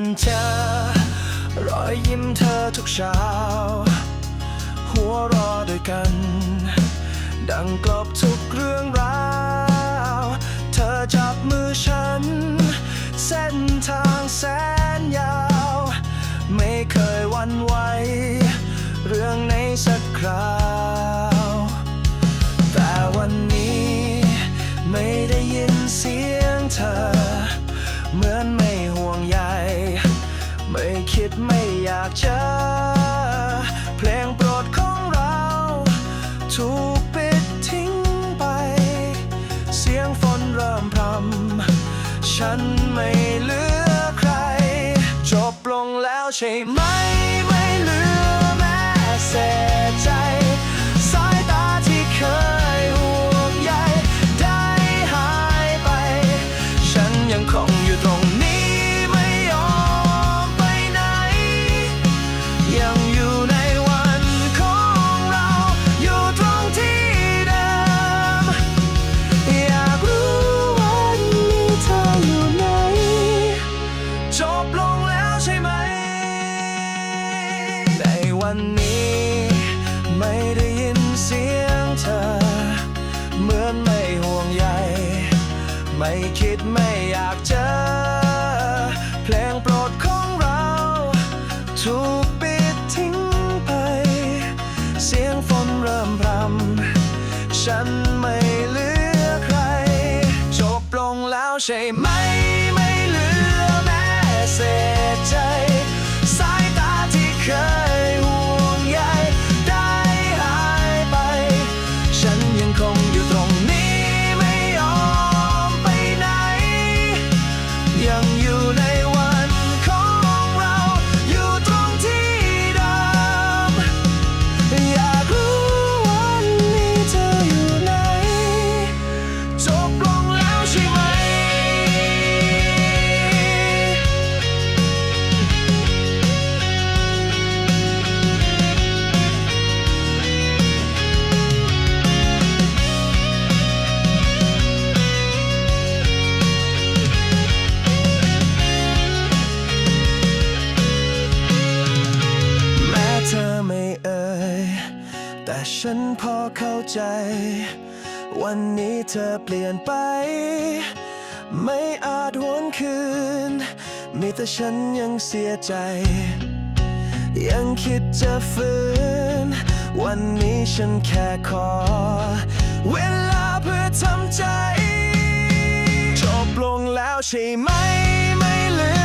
นเจอ รอยยิ้มเธอทุกเช้า หัวรอด้วยกัน ดังกลบทุกเรื่องราว เธอจับมือฉัน เส้นทางแสนยาว ไม่เคยวันไหว เรื่องในสักครา ฉันไม่เหลือใคร จบลงแล้วใช่ไหม่คิดไม่อยากเจอ เพลงโปรดของเรา ถูกปิดทิ้งไป เสียงฝนเริ่มพรำฉันไม่เหลือใคร จบลงแล้วใช่ไหม ฉันพอเข้าใจ วันนี้เธอเปลี่ยนไป ไม่อาจหวนคืน มีแต่ฉันยังเสียใจ ยังคิดจะฝืนวันนี้ฉันแค่ขอ เวลาเพื่อทำใจ จบลงแล้วใช่ไหมไม่เหลือ